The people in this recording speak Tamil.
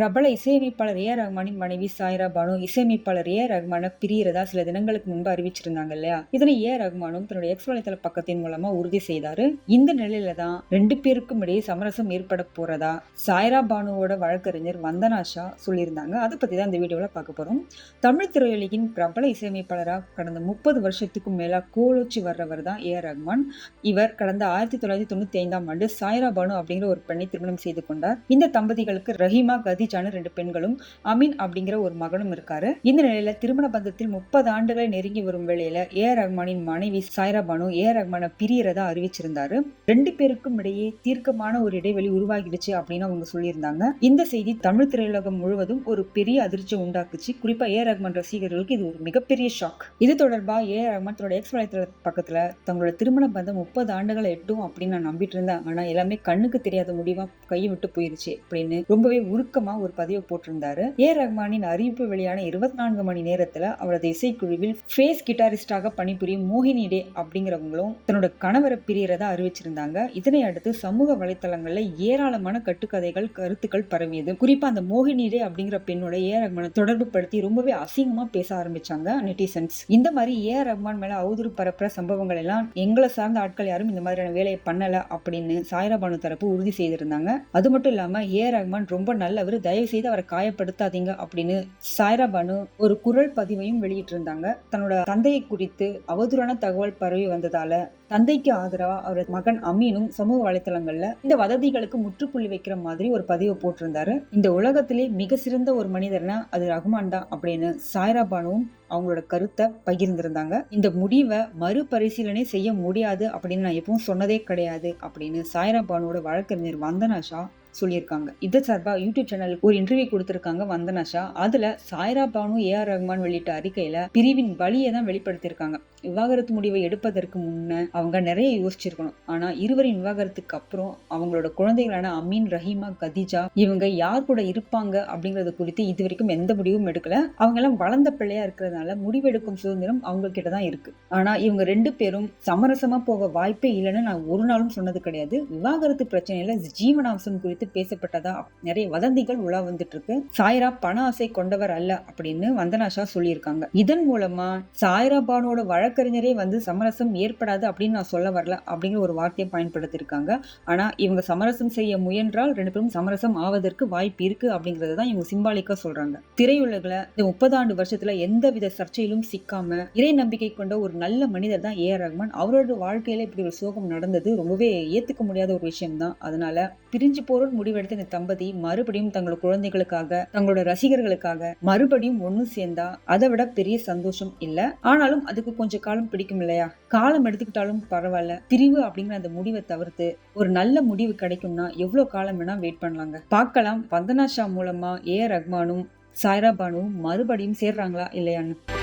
பிரபல இசையமைப்பாளர் ஏ. ரஹ்மானின் மனைவி சாய்ரா பானு இசையமைப்பாளர் ஏ. ரஹ்மான பிரியறதா சில தினங்களுக்கு முன்பு அறிவிச்சிருந்தாங்க இல்லையா? இதனை ஏ. ஆர் ரஹ்மானும் தன்னுடைய எக்ஸ் வலைத்தள பக்கத்தின் மூலமா உறுதி செய்தாரு. இந்த நிலையில தான் ரெண்டு பேருக்கும் இடையே சமரசம் ஏற்பட போறதா சாய்ரா பானுவோட வழக்கறிஞர் வந்தனா ஷா சொல்லியிருந்தாங்க. அதை பத்தி தான் இந்த வீடியோல பார்க்க போறோம். தமிழ் திரையுலகின் பிரபல இசையமைப்பாளராக கடந்த முப்பது வருஷத்துக்கும் மேலா கோலோச்சி வர்றவர் தான் ஏ. ஆர் ரஹ்மான் இவர் கடந்த ஆயிரத்தி தொள்ளாயிரத்தி தொண்ணூத்தி ஐந்தாம் ஆண்டு சாய்ரா பானு அப்படிங்கிற ஒரு பெண்ணை திருமணம் செய்து கொண்டார். இந்த தம்பதிகளுக்கு ரஹீமா கதீஜான ரெண்டு பெண்களும் அமீன் அப்படிங்கிற ஒரு மகனும் இருக்காரு. இந்த நிலையில திருமண பந்தத்தில் முப்பது ஆண்டுகளை நெருங்கி வரும் வேளையில ஏ ஆர் ரஹ்மானின் மனைவி சாய்ரா பானு ஏ ஆர் பிரியறதா அறிவிச்சிருந்தாரு. ரெண்டு பேருக்கும் இடையே தீர்க்கமான ஒரு இடைவெளி உருவாகிடுச்சு அப்படின்னு அவங்க சொல்லியிருந்தாங்க. இந்த செய்தி தமிழ் திரையுலகம் முழுவதும் ஒரு பெரிய அதிர்ச்சி உண்டாக்குச்சு. குறிப்பா ஏ ஆர் ரஹ்மான் ரசிகர்களுக்கு இது ஒரு மிகப்பெரிய ஷாக் இது தொடர்பா ஏ ஆர் ரஹ்மான் தன்னோட எக்ஸ் வலைத்தள பக்கத்துல தங்களோட திருமண பந்தம் முப்பது ஆண்டுகளை எட்டும் அப்படின்னு நான் நம்பிட்டு இருந்தேன். ஆனா எல்லாமே கண்ணுக்கு தெரியாத முடிவா கையை விட்டு போயிருச்சு அப்படின்னு ரொம்பவே உருக்கமா ஒரு பதிவை போட்டிருந்தாரு. ஏ. ரஹ்மானின் அறிவிப்பு வெளியான இருபத்தி நான்கு மணி நேரத்துல அவரது இசைக்குழுவில் ஃபேஸ் கிட்டாரிஸ்டாக பணிபுரியும் மோகினி டே அப்படிங்கிறவங்களும் தன்னோட கணவரை பிரியறதா அறிவிச்சிருந்தாங்க. இதனை அடுத்து சமூக வலைத்தளங்கள்ல ஏராளமான கட்டுக்கதைகள் கருத்துக்கள் பரவியது. குறிப்பா அந்த மோகினி டே அப்படிங்கிற பெண்ணோட ஏ. ரஹ்மான தொடர்பு படுத்தி ரொம்பவே அசிங்கமா பேச ஆரம்பிச்சாங்க நெட்டிசன்ஸ். இந்த மாதிரி ஏ. ரஹ்மான் மேல அவதூறு பரப்புற சம்பவங்கள் எல்லாம் எங்களை சார்ந்த ஆட்கள் யாரும் இந்த மாதிரியான வேலையை பண்ணல அப்படின்னு சாய்ராபானு தரப்பு உறுதி செய்திருந்தாங்க. அது மட்டும் இல்லாம ஏ. ரஹ்மான் ரொம்ப நல்லவர் தயவு செய்து அவரை காயப்படுத்தாதீங்க அப்படின்னு சாய்ரா பானு ஒரு குரல் பதிவையும் வெளியிட்டிருந்தாங்க. தன்னோட தந்தையை குறித்து அவதூறான தகவல் பரவி வந்ததால தந்தைக்கு ஆதரவா அவரது மகன் அமீனும் சமூக வலைத்தளங்கள்ல இந்த வதந்திகளுக்கு முற்றுப்புள்ளி வைக்கிற மாதிரி ஒரு பதிவை போட்டிருந்தாரு. இந்த உலகத்திலே மிக சிறந்த ஒரு மனிதர்னா அது ரகுமான் தான் அப்படின்னு சாய்ரா பானுவும் அவங்களோட கருத்தை பகிர்ந்திருந்தாங்க. இந்த முடிவை மறுபரிசீலனை செய்ய முடியாது அப்படின்னு நான் எப்பவும் சொன்னதே கிடையாது அப்படின்னு சாய்ரா பானுவோட வழக்கறிஞர் வந்தனா ஷா சொல்லியிருக்காங்க. இது சார்பா யூடியூப் சேனலுக்கு ஒரு இன்டர்வியூ கொடுத்துருக்காங்க வந்தனா ஷா அதுல சாய்ரா பானு ஏ ஆர் ரஹ்மான் வெளியிட்ட அறிக்கையில பிரிவின் வழியை தான் வெளிப்படுத்தியிருக்காங்க. விவாகரத்து முடிவை எடுப்பதற்கு முன்ன அவங்க நிறைய யோசிச்சிருக்கணும். ஆனா இருவரின் விவாகரத்துக்கு அப்புறம் அவங்களோட குழந்தைகளான அமீன் ரஹீமா கதீஜா இவங்க யார் கூட இருப்பாங்க அப்படிங்கறது குறித்து இது வரைக்கும் எந்த முடிவும் எடுக்கல. அவங்க எல்லாம் வளர்ந்த பிள்ளையா இருக்கிறதுனால முடிவெடுக்கும் சுதந்திரம் அவங்க கிட்ட தான் இருக்கு. ஆனா இவங்க ரெண்டு பேரும் சமரசமா போக வாய்ப்பே இல்லைன்னு நான் ஒரு நாளும் சொன்னது கிடையாது. விவாகரத்து பிரச்சனையில ஜீவனாம்சம் குறித்து பேசப்பட்டதா? நிறைய வதந்திகள் உலா வந்துட்டு இருக்கு சாய்ரா பண ஆசை கொண்டவர் அல்ல அப்படின்னு வந்தனாஷா சொல்லியிருக்காங்க. இதன் மூலமா சாய்ரா பானோட வழக்கறிஞரே வந்து சமரசம் ஏற்படாது அப்படின்னு நான் சொல்ல வரல அப்படிங்கிற ஒரு வார்த்தையை பயன்படுத்தியிருக்காங்க. ஆனா இவங்க சமரசம் செய்ய முயன்றால் ரெண்டு பேரும் சமரசம் ஆவதற்கு வாய்ப்பு இருக்கு அப்படிங்கறத தான் இவங்க சிம்பாலிக்கா சொல்றாங்க. திரையுலகில் இந்த முப்பது ஆண்டு வருஷத்துல எந்த வித சர்ச்சையிலும் சிக்காம இறை நம்பிக்கை கொண்ட ஒரு நல்ல மனிதர் தான் ஏ ஆர் ரஹ்மான் அவரோட வாழ்க்கையில இப்படி ஒரு சோகம் நடந்தது ரொம்பவே ஏத்துக்க முடியாத ஒரு விஷயம் தான் அதனால பிரிஞ்சு போறோம் முடிவெடுத்த இந்த தம்பதி மறுபடியும் தங்களோட குழந்தைகளுக்காக தங்களோட ரசிகர்களுக்காக மறுபடியும் ஒண்ணு சேர்ந்தா அதை விட பெரிய சந்தோஷம் இல்ல. ஆனாலும் அதுக்கு கொஞ்சம் காலம் பிடிக்கும் இல்லையா? காலம் எடுத்துக்கிட்டாலும் பரவாயில்ல. பிரிவு அப்படிங்கிற அந்த முடிவை தவிர்த்து ஒரு நல்ல முடிவு கிடைக்கும்னா எவ்வளவு காலம் வேணா வெயிட் பண்ணலாங்க. பார்க்கலாம். வந்தனா ஷா மூலமா ஏ ஆர் ரஹ்மானும் சாய்ரா பானுவும் மறுபடியும் சேர்றாங்களா இல்லையான்னு.